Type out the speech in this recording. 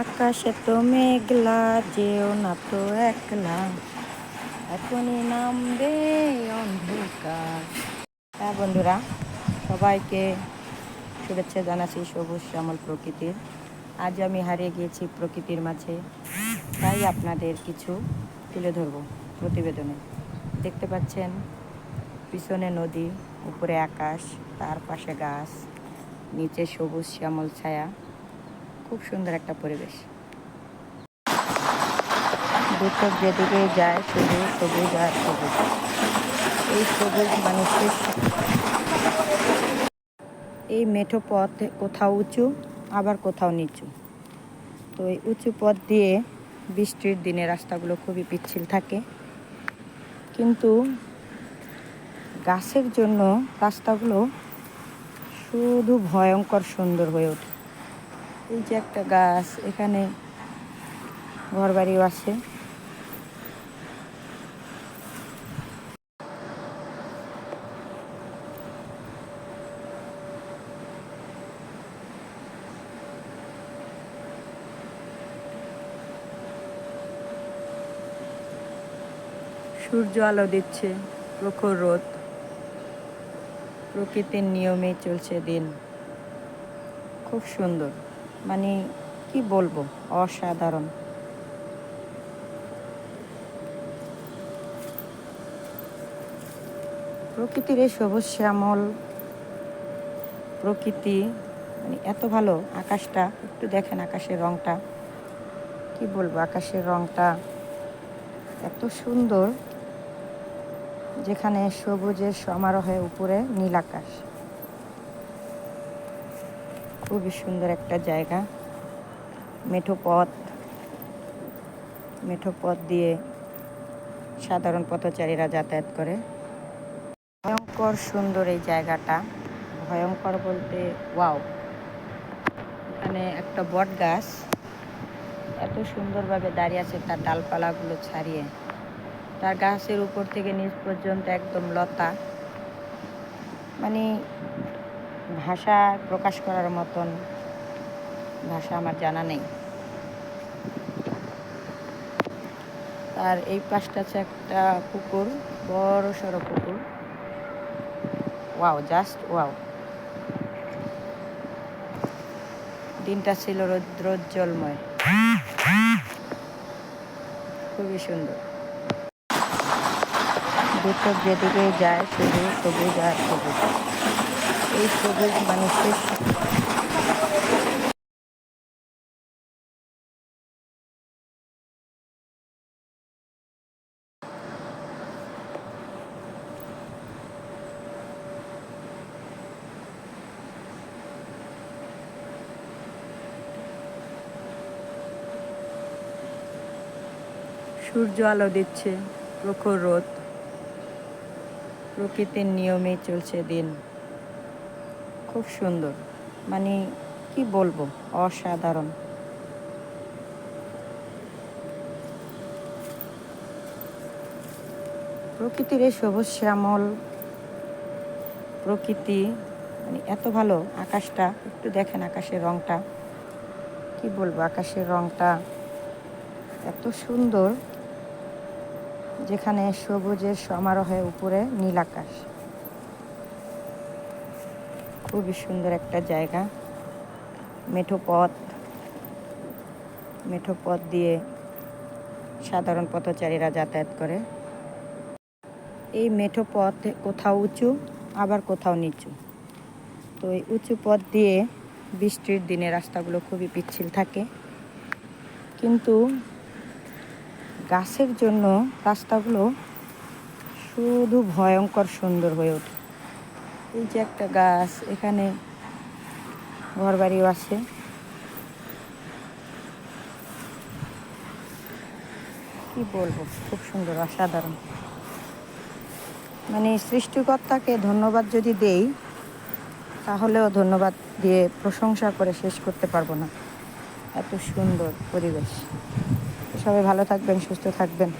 আকাশে তো মেঘলা, যেও না তো একলা। এখনই নামবে অন্ধকার। হ্যাঁ বন্ধুরা, সবাইকে শুভেচ্ছা জানাচ্ছি সবুজ শ্যামল প্রকৃতির। আজ আমি হারিয়ে গিয়েছি প্রকৃতির মাঝে, তাই আপনাদের কিছু তুলে ধরব প্রতিবেদনে। দেখতে পাচ্ছেন, পিছনে নদী, উপরে আকাশ, তার পাশে গাছ, নিচে সবুজ শ্যামল ছায়া। খুব সুন্দর একটা পরিবেশ। দুচোখ যেদিকে যায়, শুধু সবুজ আর সবুজ। এই সবুজ মানুষের এই মেঠো পথ কোথাও উঁচু, আবার কোথাও নিচু। তো এই উঁচু পথ দিয়ে বৃষ্টির দিনে রাস্তাগুলো খুবই পিচ্ছিল থাকে। কিন্তু গাছের জন্য রাস্তাগুলো শুধু ভয়ঙ্কর সুন্দর হয়ে ওঠে। এই যে একটা গাছ, এখানে ঘর বাড়িও আছে। সূর্য আলো দিচ্ছে প্রখর রোদ। প্রকৃতির নিয়মে চলছে দিন। খুব সুন্দর। মানে কি বলব, অসাধারণ। প্রকৃতির এই সবুজ শ্যামল, প্রকৃতি মানে এত ভালো আকাশটা, একটু দেখেন আকাশের রংটা। কি বলব, আকাশের রংটা এত সুন্দর, যেখানে সবুজের সমারোহে উপরে নীল আকাশ। খুবই সুন্দর একটা জায়গা। মেঠো পথ। মেঠো পথ দিয়ে সাধারণ পথচারীরা যাতায়াত করে। ভয়ঙ্কর সুন্দর এই জায়গাটা। ভয়ঙ্কর বলতে ওয়াও। এখানে একটা বট গাছ এত সুন্দরভাবে দাঁড়িয়ে আছে তার ডালপালাগুলো ছাড়িয়ে। তার গাছের উপর থেকে নিচ পর্যন্ত একদম লতা। মানে ভাষা প্রকাশ করার মতন ভাষা আমার জানা নেই। তার এই পাশটা আছে একটা পুকুর, বড় সড়ো পুকুর। Wow, just wow. দিনটা ছিল রৌদ্রোজ্জ্বলময়। খুবই সুন্দর। দুচোখ যেদিকে যায় শুধু সবুজ আর সবুজ এই সবুজ মানুষের সূর্য আলো দিচ্ছে প্রখর রোদ। প্রকৃতির নিয়মে চলছে দিন। খুব সুন্দর। মানে কি বলব? অসাধারণ। প্রকৃতির এই সবুজ শ্যামল প্রকৃতি মানে এত ভালো আকাশটা। একটু দেখেন আকাশের রংটা। কি বলব আকাশের রংটা? এত সুন্দর। যেখানে সবুজের সমারোহে উপরে নীল আকাশ। খুবই সুন্দর একটা জায়গা। মেঠো পথ। মেঠো পথ দিয়ে সাধারণ পথচারীরা যাতায়াত করে। এই মেঠো পথ কোথাও উঁচু, আবার কোথাও নিচু। তো এই উঁচু পথ দিয়ে বৃষ্টির দিনে রাস্তাগুলো খুবই পিচ্ছিল থাকে। কিন্তু গাছের জন্য রাস্তাগুলো শুধু ভয়ঙ্কর সুন্দর হয়ে ওঠে। এই যে একটা গাছ, এখানে ঘর বাড়িও আছে। কি বলব, খুব সুন্দর, অসাধারণ। মানে সৃষ্টিকর্তাকে ধন্যবাদ যদি দেই, তাহলেও ধন্যবাদ দিয়ে প্রশংসা করে শেষ করতে পারব না। এত সুন্দর পরিবেশ। সবাই ভালো থাকবেন, সুস্থ থাকবেন।